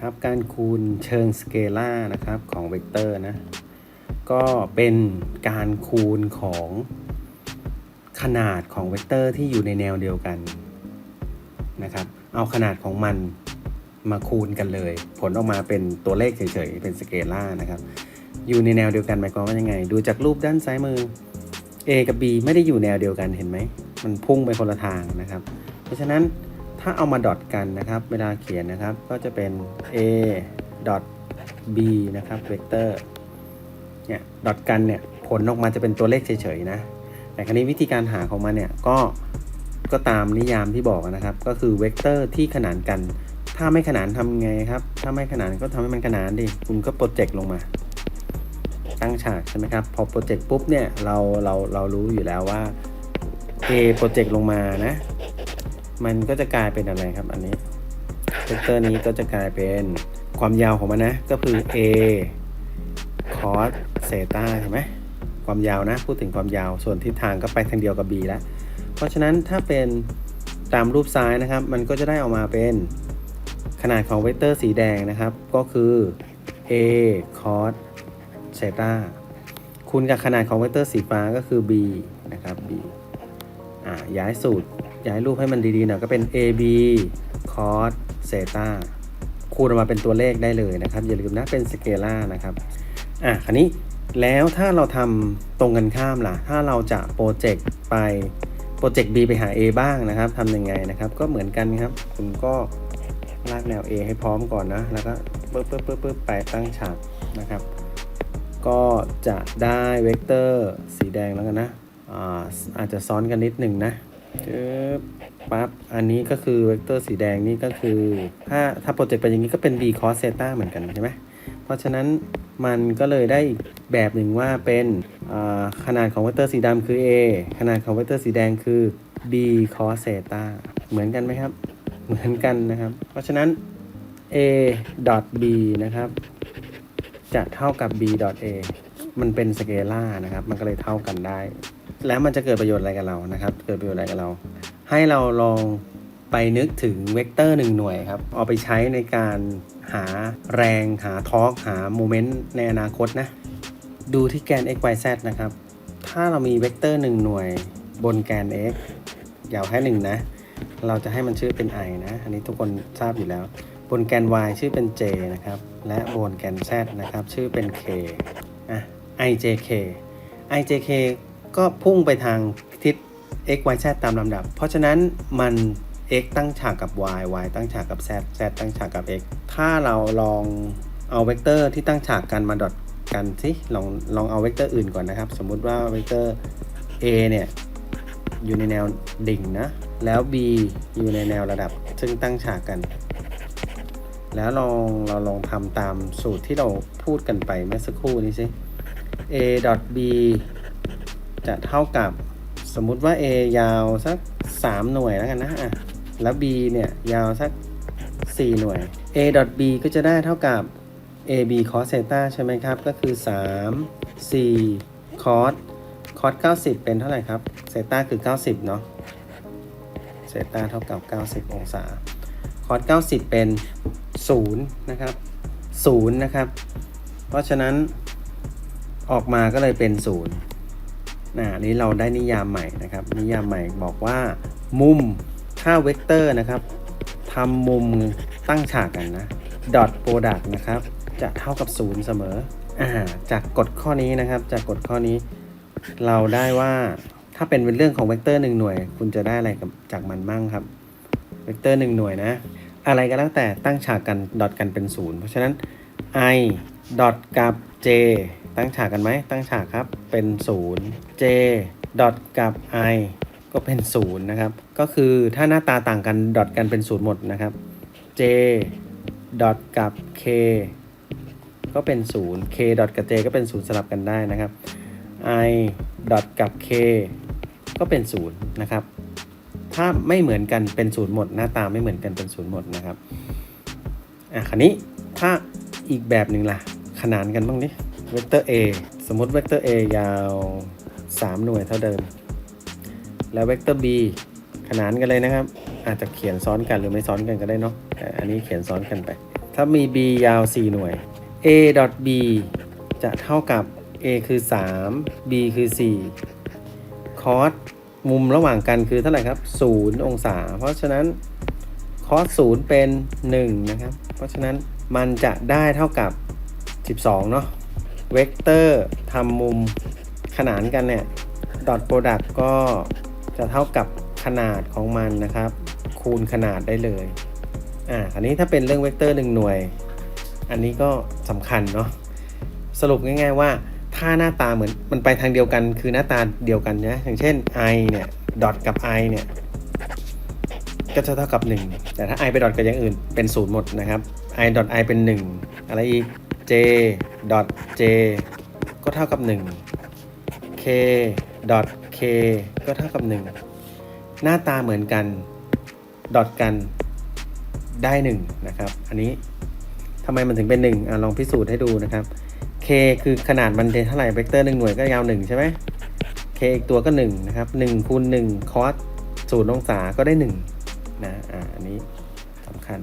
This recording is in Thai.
ครับการคูณเชิงสเกลาร์นะครับของเวกเตอร์นะก็เป็นการคูณของขนาดของเวกเตอร์ที่อยู่ในแนวเดียวกันนะครับเอาขนาดของมันมาคูณกันเลย ผลออกมาเป็นตัวเลขเฉยๆ เป็นสเกลาร์นะครับ อยู่ในแนวเดียวกันหมายความว่ายังไง ดูจากรูปด้านซ้ายมือ A กับ B ไม่ได้อยู่แนวเดียวกันเห็นไหม มันพุ่งไปคนละทางนะครับ เพราะฉะนั้น ถ้าเอามาดอทกันนะครับ เวลาเขียนนะครับก็จะเป็น a dot b นะครับเวกเตอร์เนี่ยดอทกันเนี่ยผลออกมาจะเป็นตัวเลขเฉยๆนะ แต่คราวนี้วิธีการหาของมันเนี่ยก็ก็ตามนิยามที่บอกนะครับ ก็คือเวกเตอร์ที่ขนานกัน ถ้าไม่ขนานทำไงครับ ถ้าไม่ขนานก็ทำให้มันขนานดิคุณก็โปรเจกต์ลงมา ตั้งฉากใช่ไหมครับ พอโปรเจกต์ปุ๊บเนี่ยเราเราเรารู้อยู่แล้วว่า A โปรเจกต์ลงมานะ มันก็จะกลายเป็นอะไรครับ อันนี้เวกเตอร์นี้ก็จะกลายเป็นความยาวของมันนะ ก็คือ a cos เซตาใช่ไหมความยาวนะ พูดถึงความยาวส่วนทิศทางก็ไปทางเดียวกับ b แล้ว เพราะฉะนั้นถ้าเป็นตามรูปซ้ายนะครับ มันก็จะได้ออกมาเป็นขนาดของเวกเตอร์สีแดงนะครับ ก็คือ a cos เซตาคูณกับขนาดของเวกเตอร์สีฟ้าก็คือ b นะครับ b ย้ายสูตร ย้ายรูปให้มันดีๆหน่อยก็เป็น AB cos เซตาคูณออกมาเป็นตัวเลขได้เลยนะครับ อย่าลืมนะเป็นสเกลาร์นะครับอะคราวนี้แล้วถ้าเราทำตรงกันข้ามล่ะ ถ้าเราจะโปรเจกต์ไปโปรเจกต์ B ไปหา A บ้างนะครับทำยังไงนะครับ ก็เหมือนกันครับคุณก็ลากแนว A ให้พร้อมก่อนนะ แล้วก็ปึ๊บปึ๊บปึ๊บปึ๊บไปตั้งฉากนะครับ ก็จะได้เวกเตอร์สีแดงแล้วกันนะ อาจจะซ้อนกันนิดหนึ่งนะจึ๊บปั๊บอันนี้ก็คือเวกเตอร์สีแดงนี่ก็คือ ถ้าถ้าโปรเจกต์ไปอย่างนี้ก็เป็น b cos theta เหมือนกันใช่ไหมเพราะฉะนั้นมันก็เลยได้อีกแบบหนึ่งว่าเป็นขนาดของเวกเตอร์สีดำคือ a ขนาดของเวกเตอร์สีแดงคือ b cos theta เหมือนกันไหมครับ เหมือนกันนะครับ เพราะฉะนั้น a dot b นะครับ จะเท่ากับ b dot a มันเป็นสเกลาร์นะครับ มันก็เลยเท่ากันได้ แล้วมันจะเกิดประโยชน์อะไรกับเรานะครับ เกิดประโยชน์อะไรกับเรา ให้เราลองไปนึกถึงเวกเตอร์หนึ่งหน่วยครับ เอาไปใช้ในการหาแรงหาทอร์กหาโมเมนต์ในอนาคตนะ ดูที่แกน x y z นะครับ ถ้าเรามีเวกเตอร์หนึ่งหน่วยบนแกน x ยาวแค่หนึ่งนะ เราจะให้มันชื่อเป็น i นะ อันนี้ทุกคนทราบอยู่แล้ว บนแกน y ชื่อเป็น j นะครับ และบนแกน z นะครับ ชื่อเป็น k อะ ijk ijk ก็พุ่งไปทางทิศ x y z ตามลำดับ เพราะฉะนั้นมัน x ตั้งฉากกับ y y ตั้งฉากกับ z z ตั้งฉากกับ x ถ้าเราลองเอาเวกเตอร์ที่ตั้งฉากกันมาดอทกันสิลองลองเอาเวกเตอร์อื่นก่อนนะครับ สมมุติว่าเวกเตอร์ a เนี่ยอยู่ในแนวดิ่งนะ แล้ว b อยู่ในแนวระดับ ซึ่งตั้งฉากกัน แล้วลองเราลองทำตามสูตรที่เราพูดกันไปเมื่อสักครู่นี้สิ a dot b จะเท่ากับสมมุติว่า a ยาวสัก 3 หน่วยแล้วกันนะอะแล้ว b เนี่ยยาวสัก 4 หน่วย A B ก็จะได้เท่ากับ ab cos theta ใช่ไหมครับ ก็คือ 3 4 cos cos 90 เป็นเท่าไหร่ครับ theta คือ 90 เนาะ theta เท่ากับ 90 องศา cos 90 เป็น 0 นะครับ 0 นะครับ เพราะฉะนั้นออกมาก็เลยเป็น 0 นะนี้เราได้นิยามใหม่นะครับ นิยามใหม่บอกว่า มุมถ้าเวกเตอร์นะครับทำมุมตั้งฉากกันนะ dot product นะครับ จะเท่ากับ 0 เสมออ่าจากกฎข้อนี้นะครับ จากกฎข้อนี้ เราได้ว่าถ้าเป็นเป็นเรื่องของเวกเตอร์หนึ่งหน่วย คุณจะได้อะไรจากมันมั่งครับเวกเตอร์หนึ่งหน่วยนะ อะไรก็แล้วแต่ตั้งฉากกันดอทกันเป็นศูนย์เพราะฉะนั้น i ดอทกับ j ตั้งฉากกันไหม ตั้งฉากครับ เป็นศูนย์ j ดอทกับ i ก็เป็นศูนย์นะครับ ก็คือถ้าหน้าตาต่างกัน ดอทกันเป็นศูนย์หมดนะครับ j ดอทกับ k ก็เป็นศูนย์ k ดอทกับ j ก็เป็นศูนย์สลับกันได้นะครับ i ดอทกับ k ก็เป็นศูนย์นะครับ ถ้าไม่เหมือนกันเป็นศูนย์หมด หน้าตาไม่เหมือนกันเป็นศูนย์หมดนะครับ อะคันนี้ถ้าอีกแบบหนึ่งล่ะ ขนานกันบ้างดิเวกเตอร์ a สมมติเวกเตอร์ a ยาว 3 หน่วยเท่าเดิม แล้วเวกเตอร์ b ขนานกันเลยนะครับ อาจจะเขียนซ้อนกันหรือไม่ซ้อนกันก็ได้เนาะอันนี้เขียนซ้อนกันไป ถ้ามี b ยาว 4 หน่วย a dot b จะเท่ากับ a คือ 3 b คือ4คอสมุมระหว่างกันคือเท่าไหร่ครับ 0 องศา เพราะฉะนั้นคอส0เป็น 1 นะครับ เพราะฉะนั้นมันจะได้เท่ากับ 12 เนาะเวกเตอร์ทำมุมขนานกันเนี่ยดอทโปรดักก็จะเท่ากับขนาดของมันนะครับ คูณขนาดได้เลยอ่าอันนี้ถ้าเป็นเรื่องเวกเตอร์หนึ่งหน่วย อันนี้ก็สำคัญเนาะสรุปง่าย ๆว่าถ้าหน้าตาเหมือนมันไปทางเดียวกันคือหน้าตาเดียวกันนะอย่างเช่น i เนี่ยดอทกับ i เนี่ยก็จะเท่ากับ 1 แต่ถ้า i ไปดอทกับอย่างอื่นเป็นศูนย์หมดนะครับ i ดอท i เป็น 1 อะไรอีก j j ก็เท่ากับ 1 k k ก็เท่ากับ 1 หน้าตาเหมือนกันดอทกันได้ 1 นะครับ อันนี้ทำไมมันถึงเป็น 1 อะ ลองพิสูจน์ให้ดูนะครับ k คือขนาดมันเท่าไหร่เวกเตอร์1หน่วยก็ยาว 1 ใช่ไหม k อีกตัวก็ 1 นะครับ1คูณ1คอส0องศาก็ได้1นะ อ่าอันนี้สำคัญ